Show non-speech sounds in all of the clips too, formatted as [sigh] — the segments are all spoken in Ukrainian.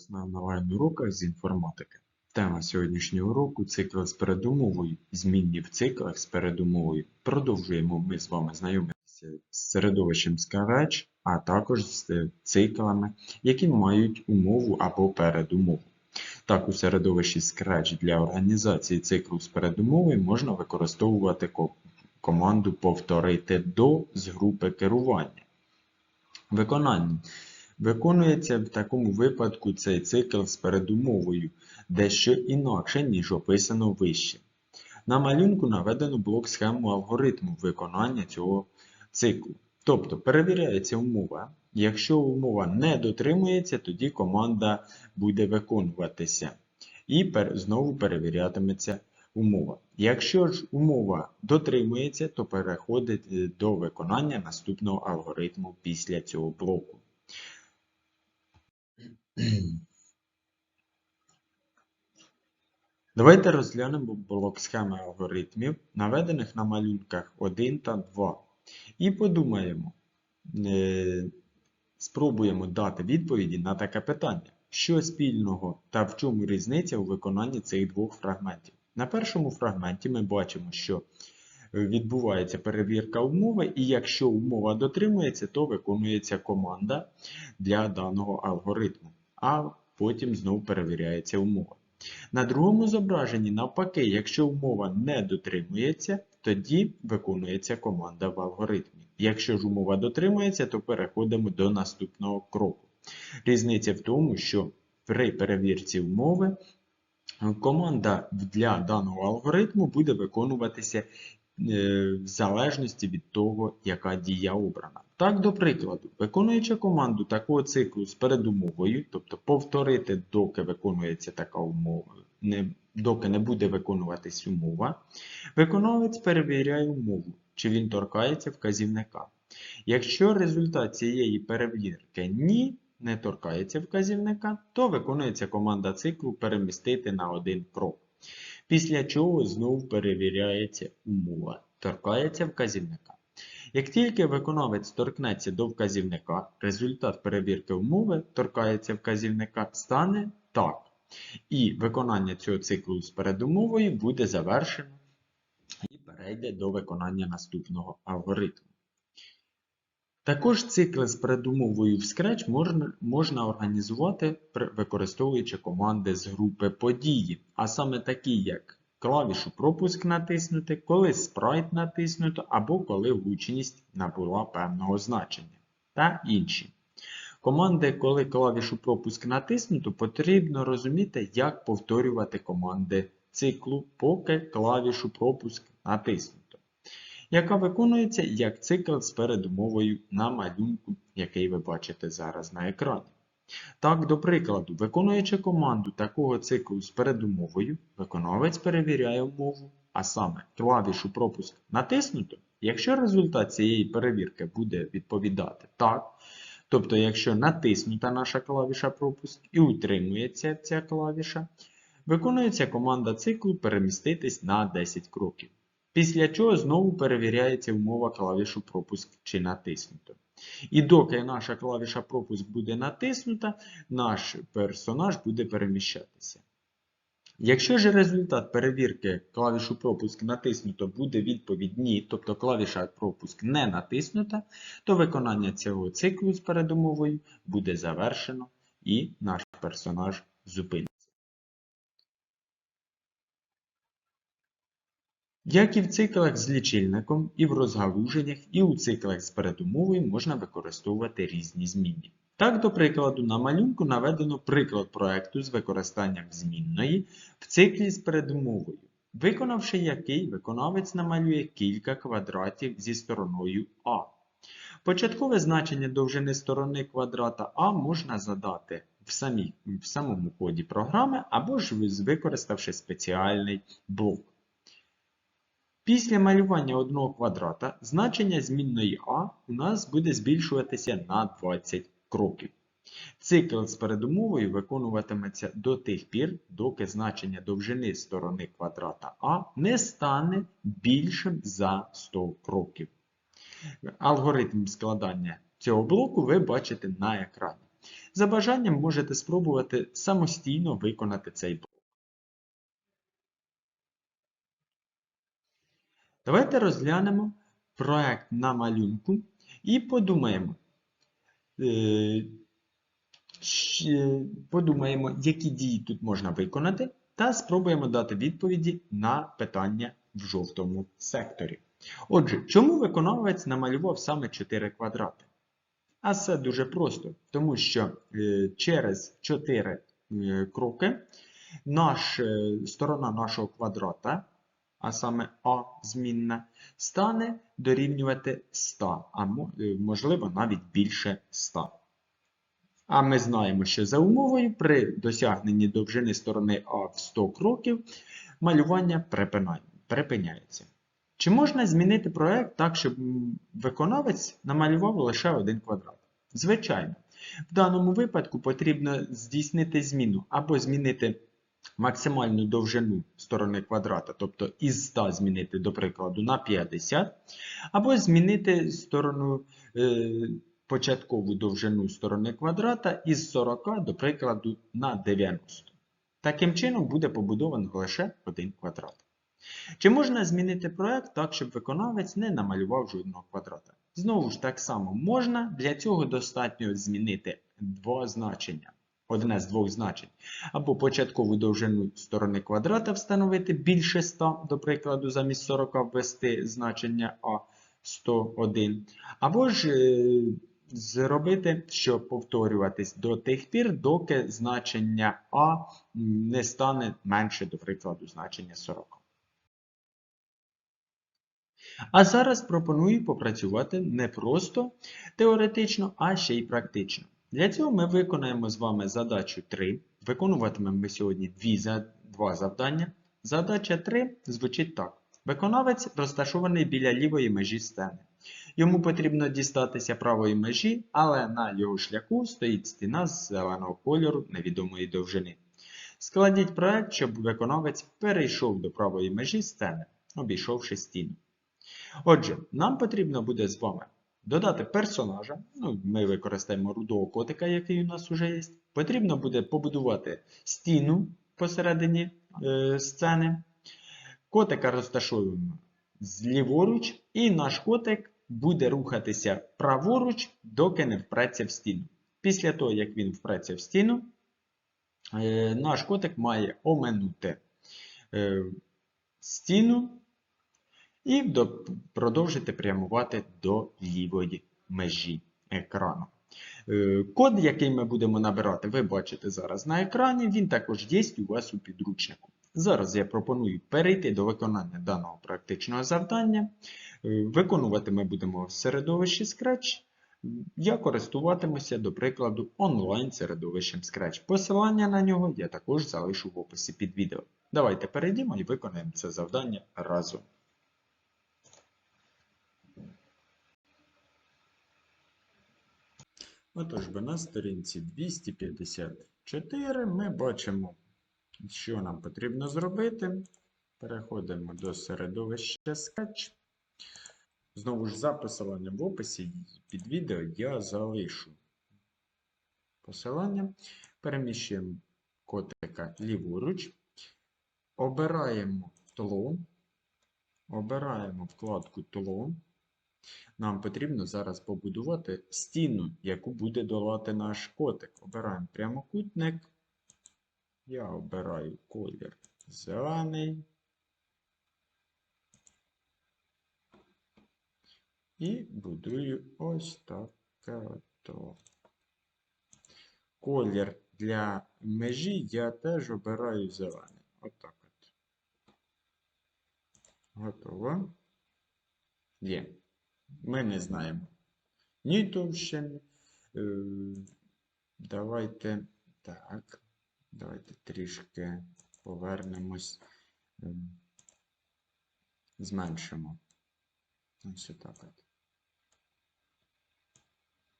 вас на онлайн-уроках з інформатики. Тема сьогоднішнього уроку – цикл з передумовою, змінні в циклах з передумовою. Продовжуємо ми з вами знайомитися з середовищем Scratch, а також з циклами, які мають умову або передумову. Так, у середовищі Scratch для організації циклу з передумовою можна використовувати команду «повторити до» з групи керування. Виконання. Виконується в такому випадку цей цикл з передумовою, дещо інакше, ніж описано вище. На малюнку наведено блок схему алгоритму виконання цього циклу. Тобто перевіряється умова. Якщо умова не дотримується, тоді команда буде виконуватися. І пер- знову перевірятиметься умова. Якщо ж умова дотримується, то переходить е, до виконання наступного алгоритму після цього блоку. [clears throat] Давайте розглянемо блок схеми алгоритмів, наведених на малюнках 1 та 2. І подумаємо, е, спробуємо дати відповіді на таке питання. Що спільного та в чому різниця у виконанні цих двох фрагментів? На першому фрагменті ми бачимо, що відбувається перевірка умови, і якщо умова дотримується, то виконується команда для даного алгоритму, а потім знову перевіряється умова. На другому зображенні, навпаки, якщо умова не дотримується, тоді виконується команда в алгоритмі. Якщо ж умова дотримується, то переходимо до наступного кроку. Різниця в тому, що при перевірці умови команда для даного алгоритму буде виконуватися в залежності від того, яка дія обрана. Так, до прикладу, виконуючи команду такого циклу з передумовою, тобто повторити, доки виконується така умова, не, доки не буде виконуватись умова, виконавець перевіряє умову, чи він торкається вказівника. Якщо результат цієї перевірки ні, не торкається вказівника, то виконується команда циклу перемістити на один крок. Після чого знову перевіряється умова, торкається вказівника. Як тільки виконавець торкнеться до вказівника, результат перевірки умови торкається вказівника стане так. І виконання цього циклу з передумовою буде завершено і перейде до виконання наступного алгоритму. Також цикли з передумовою в Scratch можна, можна організувати, використовуючи команди з групи події, а саме такі, як клавішу пропуск натиснути, коли спрайт натиснуто, або коли гучність набула певного значення, та інші. Команди, коли клавішу пропуск натиснуто, потрібно розуміти, як повторювати команди циклу, поки клавішу пропуск натиснуто яка виконується як цикл з передумовою на малюнку, який ви бачите зараз на екрані. Так, до прикладу, виконуючи команду такого циклу з передумовою, виконавець перевіряє умову, а саме клавішу пропуск натиснуто, якщо результат цієї перевірки буде відповідати так, тобто якщо натиснута наша клавіша пропуск і утримується ця клавіша, виконується команда циклу переміститись на 10 кроків. Після чого знову перевіряється умова клавішу пропуск чи натиснуто. І доки наша клавіша пропуск буде натиснута, наш персонаж буде переміщатися. Якщо ж результат перевірки клавішу пропуск натиснуто буде відповідь ні, тобто клавіша пропуск не натиснута, то виконання цього циклу з передумовою буде завершено і наш персонаж зупиниться. Як і в циклах з лічильником, і в розгалуженнях, і у циклах з передумовою можна використовувати різні змінні. Так, до прикладу, на малюнку наведено приклад проекту з використанням змінної в циклі з передумовою, виконавши який виконавець намалює кілька квадратів зі стороною А. Початкове значення довжини сторони квадрата А можна задати в, самій, в самому коді програми або ж використавши спеціальний блок. Після малювання одного квадрата значення змінної А у нас буде збільшуватися на 20 кроків. Цикл з передумовою виконуватиметься до тих пір, доки значення довжини сторони квадрата А не стане більшим за 100 кроків. Алгоритм складання цього блоку ви бачите на екрані. За бажанням можете спробувати самостійно виконати цей блок. Давайте розглянемо проект на малюнку і подумаємо, е, подумаємо, які дії тут можна виконати, та спробуємо дати відповіді на питання в жовтому секторі. Отже, чому виконавець намалював саме 4 квадрати? А це дуже просто, тому що е, через 4 е, кроки наш, е, сторона нашого квадрата, а саме А змінна, стане дорівнювати 100, а е, можливо навіть більше 100. А ми знаємо, що за умовою при досягненні довжини сторони А в 100 кроків малювання припиняється. Чи можна змінити проект так, щоб виконавець намалював лише один квадрат? Звичайно. В даному випадку потрібно здійснити зміну або змінити максимальну довжину сторони квадрата, тобто із 100 змінити, до прикладу, на 50, або змінити сторону, е, початкову довжину сторони квадрата із 40, до прикладу, на 90. Таким чином буде побудовано лише один квадрат. Чи можна змінити проект так, щоб виконавець не намалював жодного квадрата? Знову ж так само можна, для цього достатньо змінити два значення. Одне з двох значень. Або початкову довжину сторони квадрата встановити більше 100, до прикладу, замість 40 ввести значення А 101. Або ж е, зробити, що повторюватись до тих пір, доки значення А не стане менше, до прикладу, значення 40. А зараз пропоную попрацювати не просто теоретично, а ще й практично. Для цього ми виконаємо з вами задачу 3. Виконуватимемо ми сьогодні два завдання. Задача 3 звучить так. Виконавець розташований біля лівої межі сцени. Йому потрібно дістатися правої межі, але на його шляху стоїть стіна з зеленого кольору невідомої довжини. Складіть проект, щоб виконавець перейшов до правої межі сцени, обійшовши стіну. Отже, нам потрібно буде з вами додати персонажа. Ну, ми використаємо рудого котика, який у нас вже є. Потрібно буде побудувати стіну посередині е, сцени. Котика розташуємо зліворуч, і наш котик буде рухатися праворуч, доки не впреться в стіну. Після того, як він впреться в стіну, е, наш котик має оминути е, стіну і до- продовжити прямувати до лівої межі екрану. Е, Код, який ми будемо набирати, ви бачите зараз на екрані, він також є у вас у підручнику. Зараз я пропоную перейти до виконання даного практичного завдання. Е, Виконувати ми будемо в середовищі Scratch. Я користуватимуся, до прикладу, онлайн-середовищем Scratch. Посилання на нього я також залишу в описі під відео. Давайте перейдемо і виконаємо це завдання разом. Отож, би на сторінці 254 ми бачимо, що нам потрібно зробити. Переходимо до середовища Sketch. Знову ж за посиланням в описі під відео я залишу посилання. Переміщуємо котика ліворуч. Обираємо тло. Обираємо вкладку тло. Нам потрібно зараз побудувати стіну, яку буде долати наш котик. Обираємо прямокутник. Я обираю колір зелений. І будую ось таке ото. Колір для межі я теж обираю зелений. Отак от. Готово. Є. Ми не знаємо ні товщини. Е, Давайте так. Давайте трішки повернемось. е, Зменшимо. Ось отак от.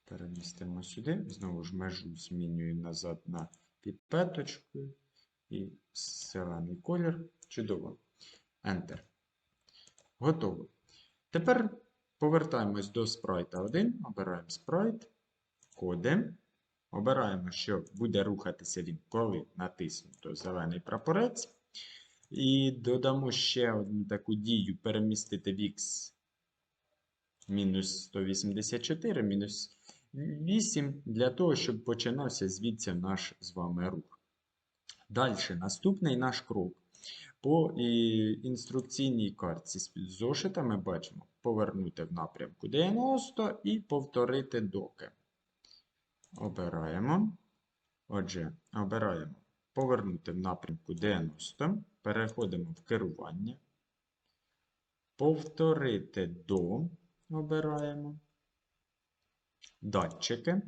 Перемістимо сюди. Знову ж межу змінюю назад на підпеточку. І зелений колір. Чудово. Enter. Готово. Тепер повертаємось до спрайта 1. Обираємо спрайт, коди. Обираємо, що буде рухатися він, коли натиснуто зелений прапорець. І додамо ще одну таку дію перемістити в X мінус 184, мінус 8, для того, щоб починався звідси наш з вами рух. Далі, наступний наш крок. По інструкційній картці з зошита ми бачимо повернути в напрямку 90 і повторити доки. Обираємо. Отже, обираємо повернути в напрямку 90. Переходимо в керування. Повторити до. Обираємо. Датчики.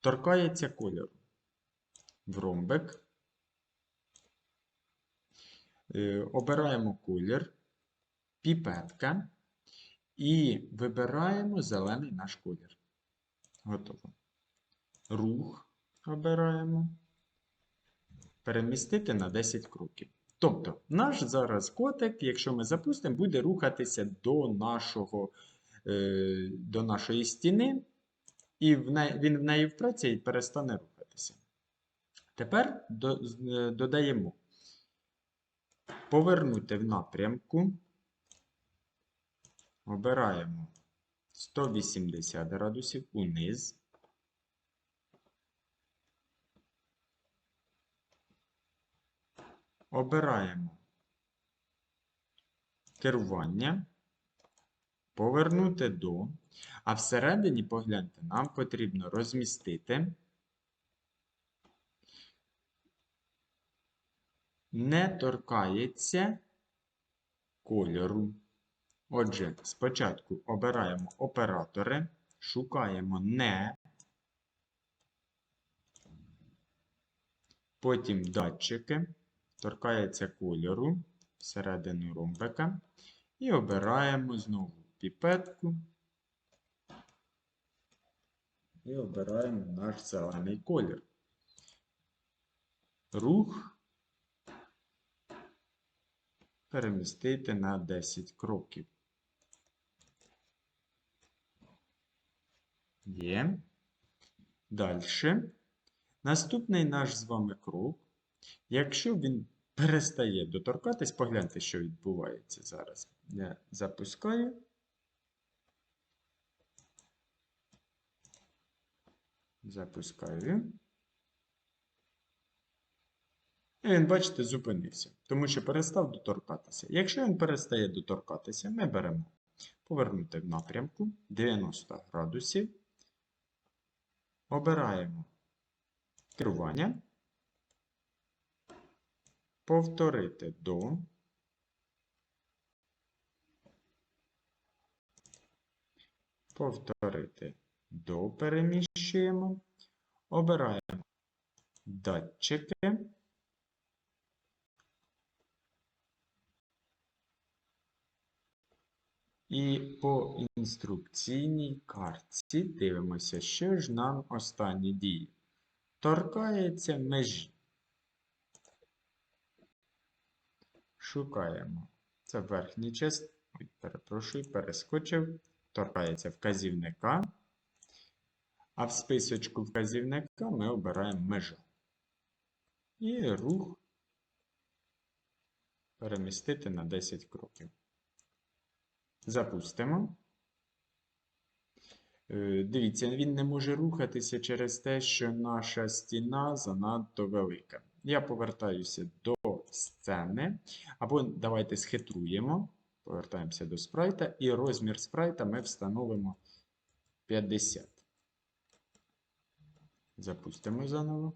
Торкається кольору. В ромбик. Е, Обираємо колір, піпетка і вибираємо зелений наш колір. Готово. Рух обираємо. Перемістити на 10 кроків. Тобто, наш зараз котик, якщо ми запустимо, буде рухатися до, нашого, е, до нашої стіни, і він в неї впреться і перестане рухатися. Тепер е, додаємо повернути в напрямку. Обираємо 180 градусів униз. Обираємо керування, повернути до, а всередині, погляньте, нам потрібно розмістити не торкається кольору. Отже, спочатку обираємо оператори, шукаємо не, потім датчики, торкається кольору всередину ромбика і обираємо знову піпетку і обираємо наш зелений колір. Рух перемістити на 10 кроків. Є. Далі. Наступний наш з вами крок. Якщо він перестає доторкатись, погляньте, що відбувається зараз. Я запускаю. Запускаю. І він, бачите, зупинився, тому що перестав доторкатися. Якщо він перестає доторкатися, ми беремо повернути в напрямку 90 градусів. Обираємо керування. Повторити до. Повторити до переміщуємо. Обираємо датчики. І по інструкційній картці дивимося, що ж нам останні дії. Торкається межі. Шукаємо. Це верхній частина. Ой, перепрошую, перескочив. Торкається вказівника. А в списочку вказівника ми обираємо межа. І рух перемістити на 10 кроків. Запустимо. Е, Дивіться, він не може рухатися через те, що наша стіна занадто велика. Я повертаюся до сцени. Або давайте схитруємо. Повертаємося до спрайта. І розмір спрайта ми встановимо 50. Запустимо заново.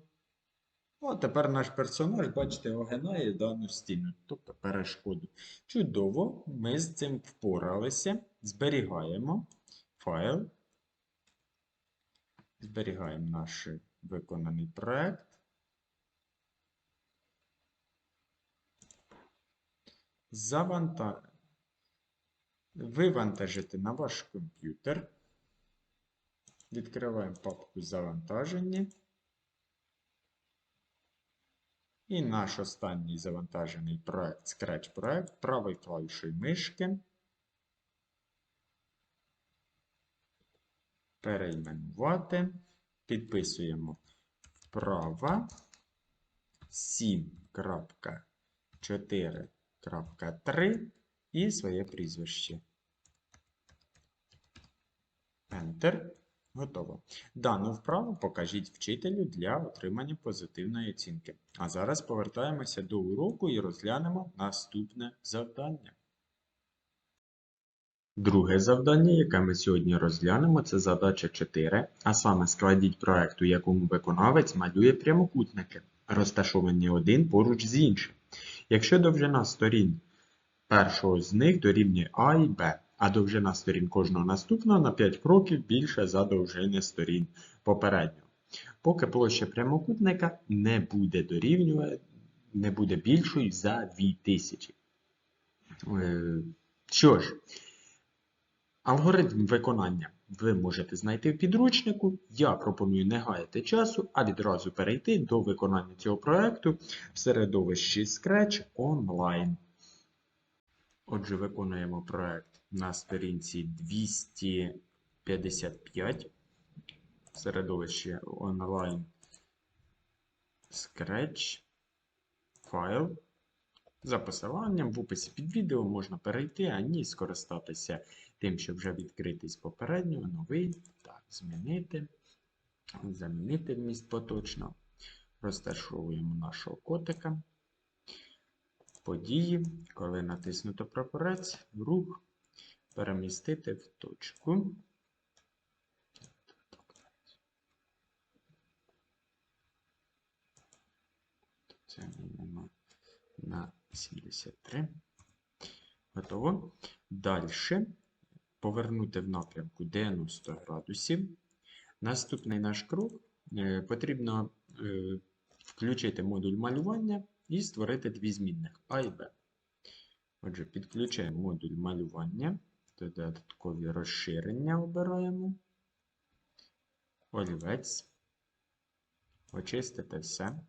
О, тепер наш персонаж, бачите, огинає дану стіну, тобто перешкоду. Чудово, ми з цим впоралися. Зберігаємо файл. Зберігаємо наш виконаний проект. Заванта... Вивантажити на ваш комп'ютер. Відкриваємо папку завантаження. І наш останній завантажений проект Scratch проект правою клавішою мишки. Перейменувати. підписуємо вправа 7.4.3 і своє прізвище. Enter. Готово. Дану вправу покажіть вчителю для отримання позитивної оцінки. А зараз повертаємося до уроку і розглянемо наступне завдання. Друге завдання, яке ми сьогодні розглянемо, це задача 4, а саме складіть проект, у якому виконавець малює прямокутники, розташовані один поруч з іншим. Якщо довжина сторін першого з них дорівнює А і Б, а довжина сторін кожного наступного на 5 кроків більше за довжини сторін попереднього. Поки площа прямокутника не буде дорівнювати, не буде більшою за 2000. Е, Що ж, алгоритм виконання ви можете знайти в підручнику. Я пропоную не гаяти часу, а відразу перейти до виконання цього проєкту в середовищі Scratch онлайн. Отже, виконуємо проєкт на сторінці 255 середовище онлайн Scratch файл. За посиланням в описі під відео можна перейти, а ні скористатися тим, що вже відкритий з попереднього, новий. Так, змінити. Замінити вміст поточно. Розташовуємо нашого котика. Події, коли натиснуто прапорець, рух, перемістити в точку. Це міняємо на 73. Готово. Далі повернути в напрямку 90 градусів. Наступний наш крок е, потрібно е, включити модуль малювання і створити дві змінних А і Б. Отже, підключаємо модуль малювання, додаткові розширення обираємо, олівець, очистити все.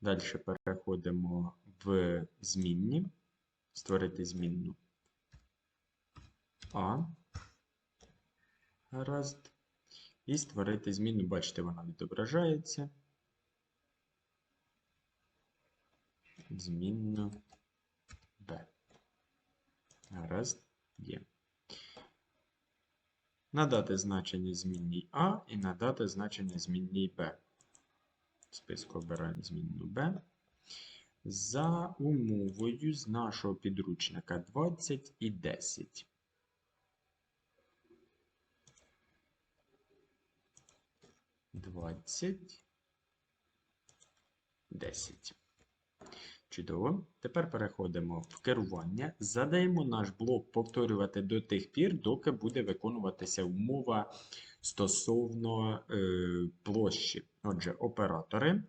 Далі переходимо в змінні, створити змінну А. Гаразд. І створити змінну, бачите, вона відображається. Змінну Б. Гаразд є. Надати значення змінній А і надати значення змінній Б. В списку обираємо змінну Б. За умовою з нашого підручника 20 і 10. Двадцять. Десять. Чудово. Тепер переходимо в керування. Задаємо наш блок повторювати до тих пір, доки буде виконуватися умова стосовно е, площі. Отже, оператори.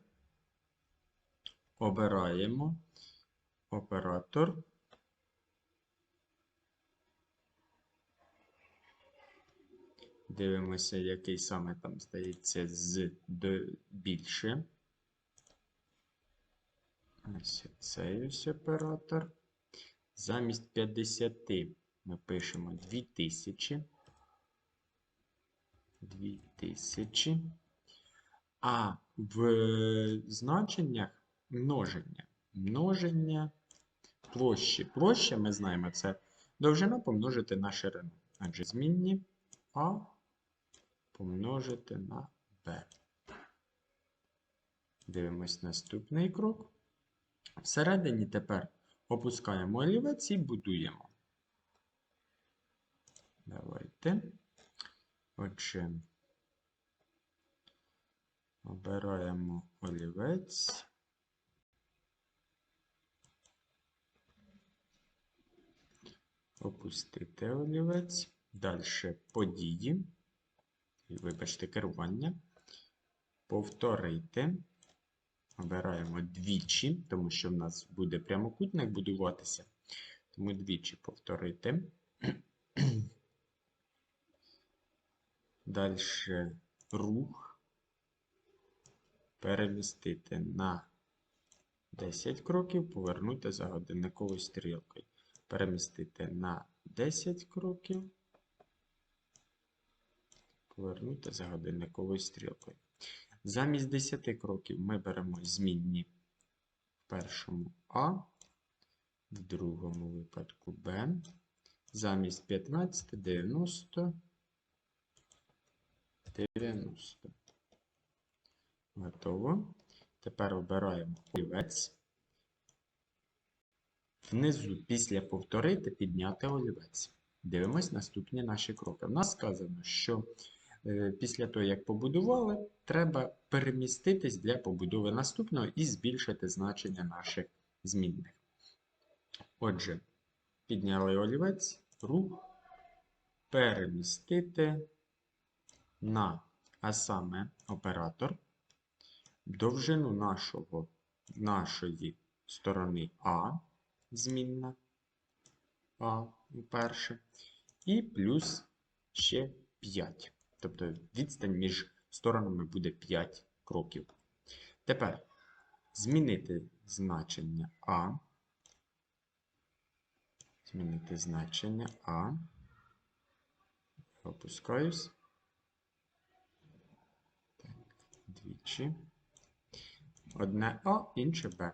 Обираємо оператор. Дивимося, який саме там здається з більше. Ось цей ось оператор. Замість 50 ми пишемо 2000. 2000. А в значеннях множення. Множення площі. Площа, ми знаємо, це довжина помножити на ширину. Адже змінні А помножити на Б. Дивимось наступний крок. Всередині тепер опускаємо олівець і будуємо. Давайте. Отже, обираємо олівець. Опустити олівець. Далі події. Вибачте, керування. Повторити. Обираємо двічі, тому що в нас буде прямокутник будуватися. Тому двічі повторити. Далі рух перемістити на 10 кроків, повернути за годинниковою стрілкою. Перемістити на 10 кроків, повернути за годинниковою стрілкою. Замість 10 кроків ми беремо змінні в першому А, в другому випадку Б. Замість 15 90 90. Готово. Тепер обираємо олівець. Внизу після повторити підняти олівець. Дивимось наступні наші кроки. У нас сказано, що після того, як побудували, треба переміститись для побудови наступного і збільшити значення наших змінних. Отже, підняли олівець, рух, перемістити на, а саме оператор, довжину нашого, нашої сторони А, змінна А перше, і плюс ще 5. Тобто відстань між сторонами буде 5 кроків. Тепер змінити значення А. Змінити значення А. Опускаюсь. Так, двічі. Одне А, інше Б.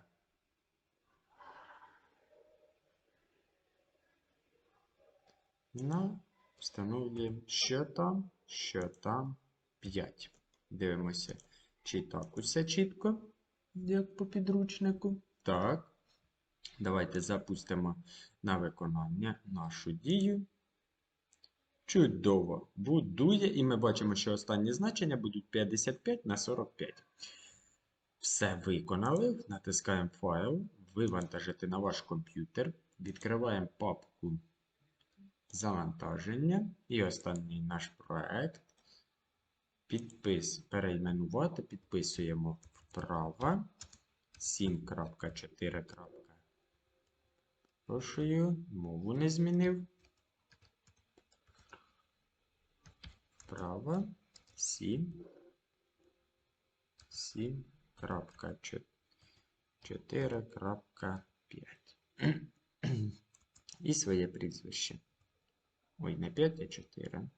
На встановлюємо, що там, що там 5. Дивимося, чи так усе чітко, як по підручнику. Так. Давайте запустимо на виконання нашу дію. Чудово будує, і ми бачимо, що останні значення будуть 55 на 45. Все виконали. Натискаємо файл, вивантажити на ваш комп'ютер. Відкриваємо папку завантаження. І останній наш проект. Підпис перейменувати. Підписуємо вправо 7.4. Прошую, мову не змінив. Вправо 7. 7.4.5. І своє прізвище. Ой, не 5, а 4.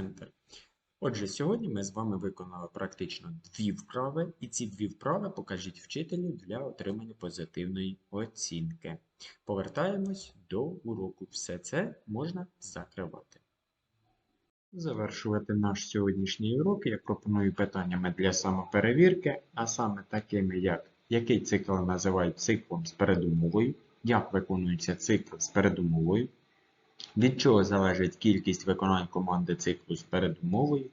Enter. Отже, сьогодні ми з вами виконали практично дві вправи, і ці дві вправи покажіть вчителю для отримання позитивної оцінки. Повертаємось до уроку. Все це можна закривати. Завершувати наш сьогоднішній урок я пропоную питаннями для самоперевірки, а саме такими, як який цикл називають циклом з передумовою, як виконується цикл з передумовою, від чого залежить кількість виконань команди циклу з передумовою,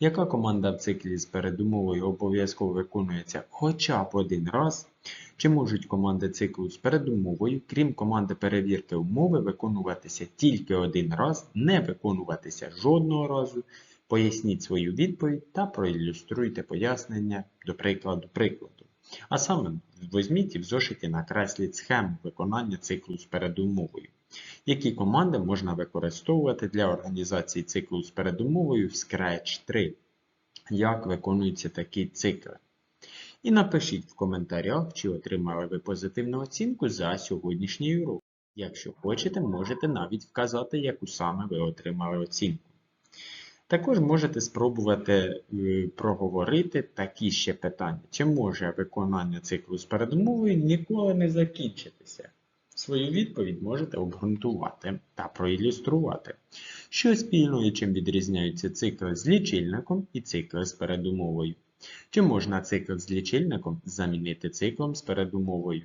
яка команда в циклі з передумовою обов'язково виконується хоча б один раз, чи можуть команди циклу з передумовою, крім команди перевірки умови, виконуватися тільки один раз, не виконуватися жодного разу. Поясніть свою відповідь та проілюструйте пояснення до прикладу прикладу. А саме візьміть і в зошиті накресліть схему виконання циклу з передумовою. Які команди можна використовувати для організації циклу з передумовою в Scratch 3? Як виконуються такі цикли? І напишіть в коментарях, чи отримали ви позитивну оцінку за сьогоднішній урок. Якщо хочете, можете навіть вказати, яку саме ви отримали оцінку. Також можете спробувати е, проговорити такі ще питання. Чи може виконання циклу з передумовою ніколи не закінчитися? Свою відповідь можете обґрунтувати та проілюструвати. Що спільно і чим відрізняються цикли з лічильником і цикли з передумовою? Чи можна цикл з лічильником замінити циклом з передумовою?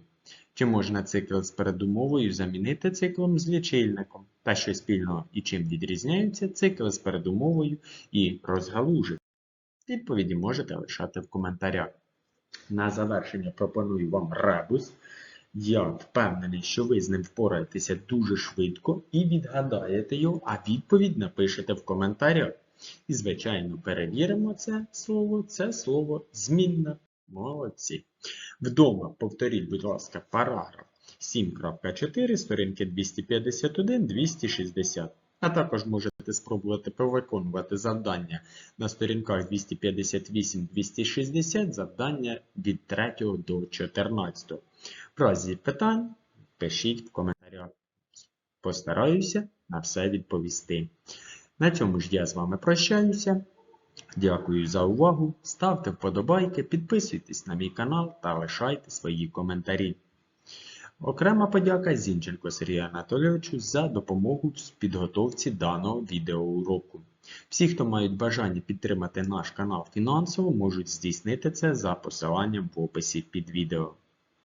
Чи можна цикл з передумовою замінити циклом з лічильником? Та що спільно і чим відрізняються цикли з передумовою і розгалуження? Відповіді можете лишати в коментарях. На завершення пропоную вам ребус. Я впевнений, що ви з ним впораєтеся дуже швидко і відгадаєте його, а відповідь напишете в коментарях. І, звичайно, перевіримо це слово. Це слово змінна. Молодці. Вдома повторіть, будь ласка, параграф 7.4, сторінки 251-260. А також можете спробувати повиконувати завдання на сторінках 258-260, завдання від 3 до 14. В разі питань пишіть в коментарях. Постараюся на все відповісти. На цьому ж я з вами прощаюся. Дякую за увагу. Ставте вподобайки, підписуйтесь на мій канал та лишайте свої коментарі. Окрема подяка Зінченко Сергію Анатолійовичу за допомогу в підготовці даного відеоуроку. Всі, хто мають бажання підтримати наш канал фінансово, можуть здійснити це за посиланням в описі під відео.